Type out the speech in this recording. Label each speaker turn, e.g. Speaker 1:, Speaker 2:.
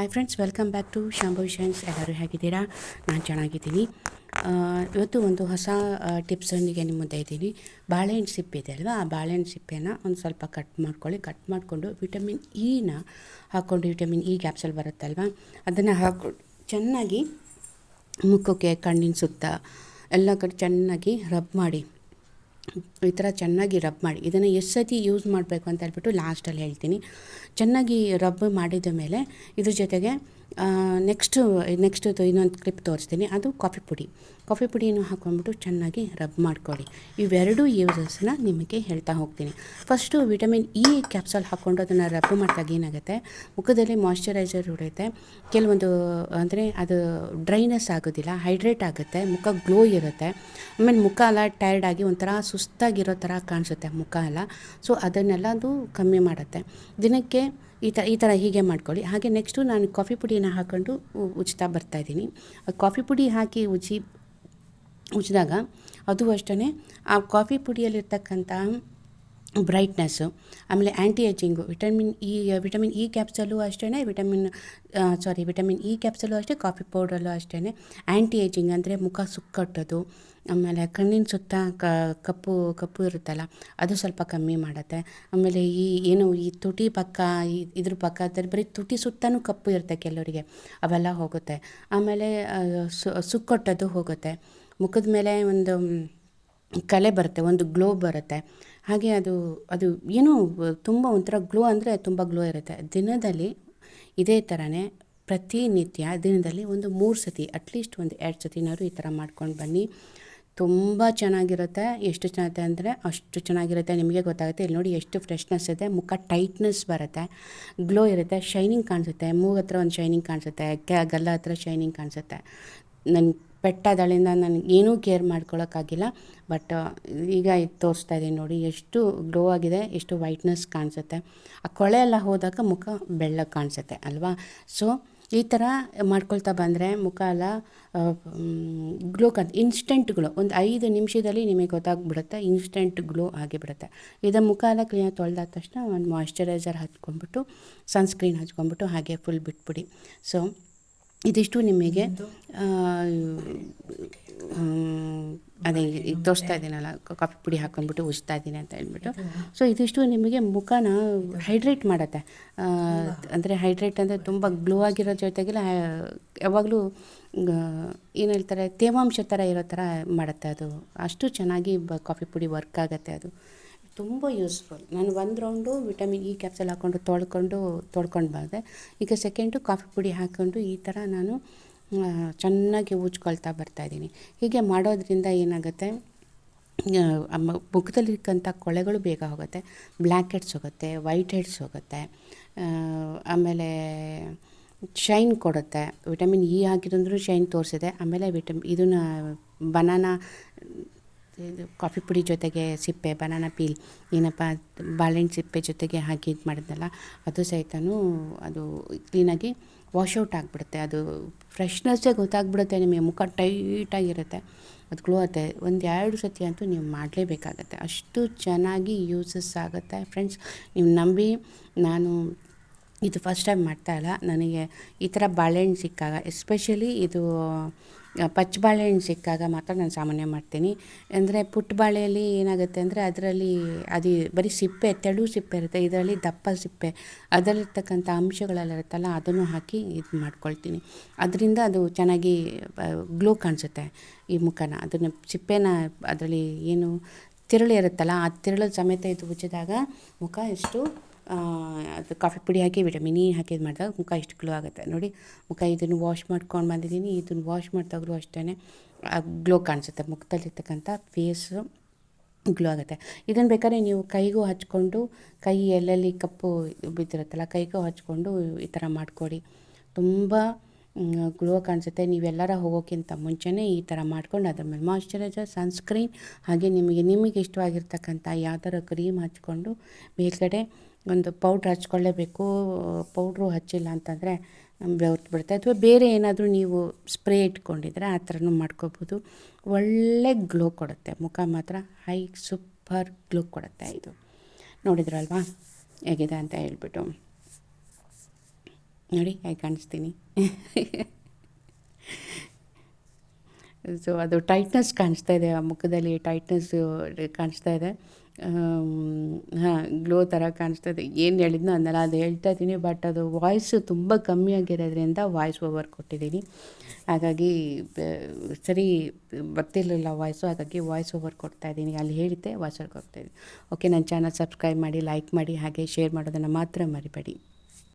Speaker 1: Hi friends welcome back to Shambhavi shines ಎಲ್ಲರೂ ಹೇಗಿದ್ದೀರಾ? ನಾನು ಚೆನ್ನಾಗಿದ್ದೀನಿ. ಇವತ್ತು ಒಂದು ಹೊಸ ಟಿಪ್ಸೊಂದಿಗೆ ನಿಮ್ಮ ಮುಂದೆ ಇದ್ದೀನಿ. ಬಾಳೆಹಣ್ಣು ಸಿಪ್ಪೆ ಅಲ್ವಾ? ಆ ಬಾಳೆಹಣ್ಣು ಸಿಪ್ಪೆನ ಒಂದು ಸ್ವಲ್ಪ ಕಟ್ ಮಾಡ್ಕೊಳ್ಳಿ. ಕಟ್ ಮಾಡಿಕೊಂಡು ವಿಟಮಿನ್ ಇನ ಹಾಕ್ಕೊಂಡು ವಿಟಮಿನ್ ಇ ಕ್ಯಾಪ್ಸಲ್ ಬರುತ್ತಲ್ವಾ ಅದನ್ನು ಹಾಕ್ಕೊಂಡು ಚೆನ್ನಾಗಿ ಮುಖಕ್ಕೆ, ಕಣ್ಣಿನ ಸುತ್ತ ಎಲ್ಲ ಕಡೆ ಚೆನ್ನಾಗಿ ರಬ್ ಮಾಡಿ. ಈ ಥರ ಚೆನ್ನಾಗಿ ರಬ್ ಮಾಡಿ, ಇದನ್ನು ಎಷ್ಟು ಸತಿ ಯೂಸ್ ಮಾಡಬೇಕು ಅಂತ ಹೇಳ್ಬಿಟ್ಟು ಲಾಸ್ಟಲ್ಲಿ ಹೇಳ್ತೀನಿ. ಚೆನ್ನಾಗಿ ರಬ್ ಮಾಡಿದ ಮೇಲೆ ಇದ್ರ ಜೊತೆಗೆ ನೆಕ್ಸ್ಟು ನೆಕ್ಸ್ಟ್ ಇನ್ನೊಂದು ಕ್ಲಿಪ್ ತೋರಿಸ್ತೀನಿ. ಅದು ಕಾಫಿ ಪುಡಿ. ಕಾಫಿ ಪುಡಿಯನ್ನು ಹಾಕ್ಕೊಂಡ್ಬಿಟ್ಟು ಚೆನ್ನಾಗಿ ರಬ್ ಮಾಡ್ಕೊಳ್ಳಿ. ಇವೆರಡೂ ಯೂಸಸ್ನ ನಿಮಗೆ ಹೇಳ್ತಾ ಹೋಗ್ತೀನಿ. ಫಸ್ಟು ವಿಟಮಿನ್ ಇ ಕ್ಯಾಪ್ಸಲ್ ಹಾಕ್ಕೊಂಡು ಅದನ್ನು ರಬ್ ಮಾಡಿದಾಗ ಏನಾಗುತ್ತೆ? ಮುಖದಲ್ಲಿ ಮಾಯಶ್ಚರೈಸರ್ ಉಳಿಯುತ್ತೆ ಕೆಲವೊಂದು, ಅಂದರೆ ಅದು ಡ್ರೈನೆಸ್ ಆಗೋದಿಲ್ಲ ಹೈಡ್ರೇಟ್ ಆಗುತ್ತೆ, ಮುಖ ಗ್ಲೋ ಇರುತ್ತೆ. ಆಮೇಲೆ ಮುಖ ಎಲ್ಲ ಟೈರ್ಡ್ ಆಗಿ ಒಂಥರ ಸುಸ್ತಾಗಿರೋ ಥರ ಕಾಣಿಸುತ್ತೆ ಮುಖ ಎಲ್ಲ. ಸೊ ಅದನ್ನೆಲ್ಲ ಅದು ಕಮ್ಮಿ ಮಾಡುತ್ತೆ. ದಿನಕ್ಕೆ ಈ ಥರ ಈ ಥರ ಹೀಗೆ ಮಾಡ್ಕೊಳ್ಳಿ. ಹಾಗೆ ನೆಕ್ಸ್ಟು ನಾನು ಕಾಫಿ ಪುಡಿನ ಹಾಕ್ಕೊಂಡು ಉ- ಬರ್ತಾ ಬರ್ತಾಯಿದ್ದೀನಿ ಕಾಫಿ ಪುಡಿ ಹಾಕಿ ಉಜ್ಜಿ ಉಜ್ಜಿದಾಗ ಅದು ಅಷ್ಟೇ ಆ ಕಾಫಿ ಪುಡಿಯಲ್ಲಿರ್ತಕ್ಕಂಥ ಬ್ರೈಟ್ನೆಸ್ಸು ಆಮೇಲೆ anti ageing vitamin E vitamin E capsule ಅಷ್ಟೇ vitamin sorry vitamin E capsule ಅಷ್ಟೇ ಕಾಫಿ ಪೌಡರಲ್ಲೂ ಅಷ್ಟೇ ಆ್ಯಂಟಿ ಏಜಿಂಗ್ ಅಂದರೆ ಮುಖ ಸುಕ್ಕಟ್ಟೋದು, ಆಮೇಲೆ ಕಣ್ಣಿನ ಸುತ್ತ ಕಪ್ಪು ಕಪ್ಪು ಇರುತ್ತಲ್ಲ, ಅದು ಸ್ವಲ್ಪ ಕಮ್ಮಿ ಮಾಡುತ್ತೆ. ಆಮೇಲೆ ಈ, ಏನು, ಈ ತುಟಿ ಪಕ್ಕ ಇದ್ರ ಪಕ್ಕ ಬರೀ ತುಟಿ ಸುತ್ತನೂ ಕಪ್ಪು ಇರುತ್ತೆ ಕೆಲವರಿಗೆ, ಅವೆಲ್ಲ ಹೋಗುತ್ತೆ. ಆಮೇಲೆ ಸುಕ್ಕಟ್ಟೋದು ಹೋಗುತ್ತೆ. ಮುಖದ ಮೇಲೆ ಒಂದು ಕಲೆ ಬರುತ್ತೆ, ಒಂದು ಗ್ಲೋ ಬರುತ್ತೆ. ಹಾಗೆ ಅದು ಅದು ಏನೋ ತುಂಬ ಒಂಥರ ಗ್ಲೋ ಅಂದರೆ ತುಂಬ ಗ್ಲೋ ಇರುತ್ತೆ. ದಿನದಲ್ಲಿ ಇದೇ ಥರನೇ ಪ್ರತಿನಿತ್ಯ ದಿನದಲ್ಲಿ ಒಂದು ಮೂರು ಸತಿ ಅಟ್ಲೀಸ್ಟ್ ಒಂದು ಎರಡು ಸತಿನಾದ್ರು ಈ ಥರ ಮಾಡ್ಕೊಂಡು ಬನ್ನಿ. ತುಂಬ ಚೆನ್ನಾಗಿರುತ್ತೆ. ಎಷ್ಟು ಚೆನ್ನಾಗಿರುತ್ತೆ ಅಂದರೆ ಅಷ್ಟು ಚೆನ್ನಾಗಿರುತ್ತೆ. ನಿಮಗೆ ಗೊತ್ತಾಗುತ್ತೆ, ಇಲ್ಲಿ ನೋಡಿ ಎಷ್ಟು ಫ್ರೆಶ್ನೆಸ್ ಇದೆ. ಮುಖ ಟೈಟ್ನೆಸ್ ಬರುತ್ತೆ. ಗ್ಲೋ ಇರುತ್ತೆ ಶೈನಿಂಗ್ ಕಾಣಿಸುತ್ತೆ. ಮೂಗ ಹತ್ರ ಒಂದು ಶೈನಿಂಗ್ ಕಾಣಿಸುತ್ತೆ. ಗಲ್ಲ ಹತ್ರ ಶೈನಿಂಗ್ ಕಾಣಿಸುತ್ತೆ. ನನ್ನ ಪೆಟ್ಟಾದಳಿಂದ ನನಗೆ ಏನೂ ಕೇರ್ ಮಾಡ್ಕೊಳ್ಳೋಕ್ಕಾಗಿಲ್ಲ ಬಟ್, ಈಗ ಇದು ತೋರಿಸ್ತಾ ಇದ್ದೀನಿ ನೋಡಿ, ಎಷ್ಟು ಗ್ಲೋ ಆಗಿದೆ, ಎಷ್ಟು ವೈಟ್ನೆಸ್ ಕಾಣಿಸುತ್ತೆ. ಆ ಕೊಳೆ ಎಲ್ಲ ಹೋದಾಗ ಮುಖ ಬೆಳ್ಳಗೆ ಕಾಣಿಸುತ್ತೆ, ಅಲ್ವಾ? ಸೊ ಈ ಥರ ಮಾಡ್ಕೊಳ್ತಾ ಬಂದರೆ ಮುಖ ಎಲ್ಲ ಗ್ಲೋ ಕಾಣ್ ಇನ್ಸ್ಟೆಂಟ್ ಗ್ಲೋ ಒಂದು ಐದು ನಿಮಿಷದಲ್ಲಿ ನಿಮಗೆ ಗೊತ್ತಾಗ್ಬಿಡುತ್ತೆ ಇನ್ಸ್ಟೆಂಟ್ ಗ್ಲೋ ಆಗಿಬಿಡುತ್ತೆ. ಇದು ಮುಖ ಎಲ್ಲ ಕ್ಲೀನಾಗಿ ತೊಳೆದಾದ ತಕ್ಷಣ ಒಂದು ಮಾಯ್ಶ್ಚರೈಸರ್ ಹಚ್ಕೊಂಡ್ಬಿಟ್ಟು ಸನ್ಸ್ಕ್ರೀನ್ ಹಚ್ಕೊಂಡ್ಬಿಟ್ಟು ಹಾಗೆ ಫುಲ್ ಬಿಟ್ಬಿಡಿ. ಸೊ ಇದಿಷ್ಟು ನಿಮಗೆ ಅದೇ ಈಗ ತೋರಿಸ್ತಾ ಇದ್ದೀನಲ್ಲ ಕಾಫಿ ಪುಡಿ ಹಾಕೊಂಡ್ಬಿಟ್ಟು ಉಜ್ತಾ ಇದ್ದೀನಿ ಅಂತ ಹೇಳ್ಬಿಟ್ಟು. ಸೊ ಇದಿಷ್ಟು ನಿಮಗೆ ಮುಖನ ಹೈಡ್ರೇಟ್ ಮಾಡುತ್ತೆ. ಅಂದರೆ ಹೈಡ್ರೇಟ್ ಅಂದರೆ ತುಂಬ ಗ್ಲೋ ಆಗಿರೋ ಜೊತೆಗೆಲ್ಲ ಯಾವಾಗಲೂ ಏನು ಹೇಳ್ತಾರೆ ತೇವಾಂಶ ಥರ ಇರೋ ಥರ ಮಾಡುತ್ತೆ ಅದು. ಅಷ್ಟು ಚೆನ್ನಾಗಿ ಬ ಕಾಫಿ ಪುಡಿ ವರ್ಕ್ ಆಗುತ್ತೆ ಅದು. ತುಂಬ ಯೂಸ್ಫುಲ್ ನಾನು ಒಂದು ರೌಂಡು ವಿಟಮಿನ್ ಇ ಕ್ಯಾಪ್ಸಲ್ ಹಾಕ್ಕೊಂಡು ತೊಳ್ಕೊಂಡು ತೊಳ್ಕೊಂಡು ಬಂದೆ. ಈಗ ಸೆಕೆಂಡು ಕಾಫಿ ಪುಡಿ ಹಾಕ್ಕೊಂಡು ಈ ಥರ ನಾನು ಚೆನ್ನಾಗಿ ಉಜ್ಕೊಳ್ತಾ ಬರ್ತಾಯಿದ್ದೀನಿ ಹೀಗೆ ಮಾಡೋದ್ರಿಂದ ಏನಾಗುತ್ತೆ? ಮುಖದಲ್ಲಿರ್ಕಂಥ ಕೊಳೆಗಳು ಬೇಗ ಹೋಗುತ್ತೆ. ಬ್ಲ್ಯಾಕ್ ಹೆಡ್ಸ್ ಹೋಗುತ್ತೆ ವೈಟ್ ಹೆಡ್ಸ್ ಹೋಗುತ್ತೆ. ಆಮೇಲೆ ಶೈನ್ ಕೊಡುತ್ತೆ. ವಿಟಮಿನ್ ಇ ಹಾಕಿದ್ರು ಶೈನ್ ತೋರಿಸಿದೆ. ಆಮೇಲೆ ವಿಟಮಿನ್ ಇದನ್ನ ಬನಾನಾ ಕಾಫಿ ಪುಡಿ ಜೊತೆಗೆ ಸಿಪ್ಪೆ ಬನಾನ ಪೀಲ್ ಏನಪ್ಪ, ಬಾಳೆಹಣ್ಣು ಸಿಪ್ಪೆ ಜೊತೆಗೆ ಹಾಕಿ ಇದು ಮಾಡಿದ್ನಲ್ಲ, ಅದು ಸಹಿತನೂ ಅದು ಕ್ಲೀನಾಗಿ ವಾಶೌಟ್ ಆಗಿಬಿಡುತ್ತೆ. ಅದು ಫ್ರೆಶ್ನೆಸ್ಸೇ ಗೊತ್ತಾಗ್ಬಿಡುತ್ತೆ, ನಿಮಗೆ ಮುಖ ಟೈಟಾಗಿರುತ್ತೆ ಅದು ಗ್ಲೋ ಆಗುತ್ತೆ. ಒಂದು ಎರಡು ಸತಿ ಅಂತೂ ನೀವು ಮಾಡಲೇಬೇಕಾಗತ್ತೆ. ಅಷ್ಟು ಚೆನ್ನಾಗಿ ಯೂಸಸ್ ಆಗುತ್ತೆ. ಫ್ರೆಂಡ್ಸ್ ನೀವು ನಂಬಿ, ನಾನು ಇದು ಫಸ್ಟ್ ಟೈಮ್ ಮಾಡ್ತಾ ಇಲ್ಲ. ನನಗೆ ಈ ಥರ ಬಾಳೆಹಣ್ಣು ಸಿಕ್ಕಾಗ ಎಸ್ಪೆಷಲಿ ಇದು ಪಚ್ಚ ಬಾಳೆಹಣ್ಣು ಸಿಕ್ಕಾಗ ಮಾತ್ರ ನಾನು ಸಾಮಾನ್ಯ ಮಾಡ್ತೀನಿ. ಅಂದರೆ ಪುಟ್ಟ ಬಾಳೆಯಲ್ಲಿ ಏನಾಗುತ್ತೆ ಅಂದರೆ ಅದರಲ್ಲಿ ಅದು ಬರೀ ಸಿಪ್ಪೆ, ತೆಳು ಸಿಪ್ಪೆ ಇರುತ್ತೆ. ಇದರಲ್ಲಿ ದಪ್ಪ ಸಿಪ್ಪೆ, ಅದರಲ್ಲಿರ್ತಕ್ಕಂಥ ಅಂಶಗಳೆಲ್ಲ ಇರುತ್ತಲ್ಲ, ಅದನ್ನು ಹಾಕಿ ಇದು ಮಾಡ್ಕೊಳ್ತೀನಿ. ಅದರಿಂದ ಅದು ಚೆನ್ನಾಗಿ ಗ್ಲೋ ಕಾಣಿಸುತ್ತೆ ಈ ಮುಖನ. ಅದನ್ನು ಸಿಪ್ಪೆನ ಅದರಲ್ಲಿ ಏನು ತಿರುಳು ಇರುತ್ತಲ್ಲ, ಆ ತಿರುಳು ಸಮೇತ ಇದು ಉಜ್ಜಿದಾಗ ಮುಖ ಎಷ್ಟು ಅದು ಕಾಫಿ ಪುಡಿ ಹಾಕಿ, ವಿಟಮಿನ್ ಇ ಹಾಕಿ ಇದು ಮಾಡಿದಾಗ ಮುಖ ಇಷ್ಟು ಗ್ಲೋ ಆಗುತ್ತೆ. ನೋಡಿ, ಮುಖ ಇದನ್ನು ವಾಶ್ ಮಾಡ್ಕೊಂಡು ಬಂದಿದ್ದೀನಿ. ಇದನ್ನು ವಾಶ್ ಮಾಡಿದಾಗಲೂ ಅಷ್ಟೇ ಗ್ಲೋ ಕಾಣಿಸುತ್ತೆ. ಮುಖದಲ್ಲಿರ್ತಕ್ಕಂಥ ಫೇಸು ಗ್ಲೋ ಆಗುತ್ತೆ. ಇದನ್ನು ಬೇಕಾದ್ರೆ ನೀವು ಕೈಗೂ ಹಚ್ಕೊಂಡು, ಕೈ ಎಲ್ಲೆಲ್ಲಿ ಕಪ್ಪು ಬಿದ್ದಿರುತ್ತಲ್ಲ, ಕೈಗೂ ಹಚ್ಕೊಂಡು ಈ ಥರ ಮಾಡಿಕೊಡಿ. ತುಂಬ ಗ್ಲೋ ಕಾಣಿಸುತ್ತೆ. ನೀವೆಲ್ಲರ ಹೋಗೋಕ್ಕಿಂತ ಮುಂಚೆನೇ ಈ ಥರ ಮಾಡ್ಕೊಂಡು, ಅದ್ರ ಮೇಲೆ ಮಾಯಶ್ಚರೈಸರ್ ಸನ್ಸ್ಕ್ರೀನ್ ಹಾಗೆ ನಿಮಗೆ ನಿಮಗೆ ಇಷ್ಟವಾಗಿರ್ತಕ್ಕಂಥ ಯಾವ್ದಾರ ಕ್ರೀಮ್ ಹಚ್ಕೊಂಡು ಮೇಲ್ಗಡೆ ಒಂದು ಪೌಡ್ರ್ ಹಚ್ಕೊಳ್ಳೇಬೇಕು. ಪೌಡ್ರು ಹಚ್ಚಿಲ್ಲ ಅಂತಂದರೆ ಬೆವ್ತು ಬಿಡುತ್ತೆ. ಅಥವಾ ಬೇರೆ ಏನಾದರೂ ನೀವು ಸ್ಪ್ರೇ ಇಟ್ಕೊಂಡಿದ್ರೆ ಆ ಥರನೂ ಮಾಡ್ಕೋಬೋದು. ಒಳ್ಳೆ ಗ್ಲೋ ಕೊಡುತ್ತೆ. ಮುಖ ಮಾತ್ರ ಹೈ ಸೂಪರ್ ಗ್ಲೋ ಕೊಡುತ್ತೆ ಇದು. ನೋಡಿದ್ರಲ್ವಾ? ಹೇಗಿದೆ ಅಂತ ಹೇಳ್ಬಿಟ್ಟು. ನೋಡಿ, ಹೇಗೆ ಕಾಣಿಸ್ತೀನಿ. ಸೊ ಅದು ಟೈಟ್ನೆಸ್ ಕಾಣಿಸ್ತಾ ಇದೆ, ಆ ಮುಖದಲ್ಲಿ ಟೈಟ್ನೆಸ್ ಕಾಣಿಸ್ತಾ ಇದೆ. ಹಾಂ ಗ್ಲೋ ಥರ ಕಾಣಿಸ್ತಾ ಇದೆ. ಏನು ಹೇಳಿದ್ನೋ ಅದನ್ನೆಲ್ಲ ಅದು ಹೇಳ್ತಾ ಇದ್ದೀನಿ ಬಟ್ ಅದು ವಾಯ್ಸು ತುಂಬ ಕಮ್ಮಿ ಆಗಿರೋದ್ರಿಂದ ವಾಯ್ಸ್ ಓವರ್ ಕೊಟ್ಟಿದ್ದೀನಿ. ಹಾಗಾಗಿ ಸರಿ, ಬರ್ತಿರ್ಲಿಲ್ಲ ವಾಯ್ಸು ಹಾಗಾಗಿ ವಾಯ್ಸ್ ಓವರ್ ಕೊಡ್ತಾ ಇದ್ದೀನಿ. ಅಲ್ಲಿ ಹೇಳಿದ್ದೆ ವಾಯ್ಸ್ ಓವರ್ ಕೊಡ್ತಾ ಇದ್ದೀನಿ. ಓಕೆ ನನ್ನ ಚಾನಲ್ ಸಬ್ಸ್ಕ್ರೈಬ್ ಮಾಡಿ ಲೈಕ್ ಮಾಡಿ, ಹಾಗೆ ಶೇರ್ ಮಾಡೋದನ್ನು ಮಾತ್ರ ಮರಿಬೇಡಿ.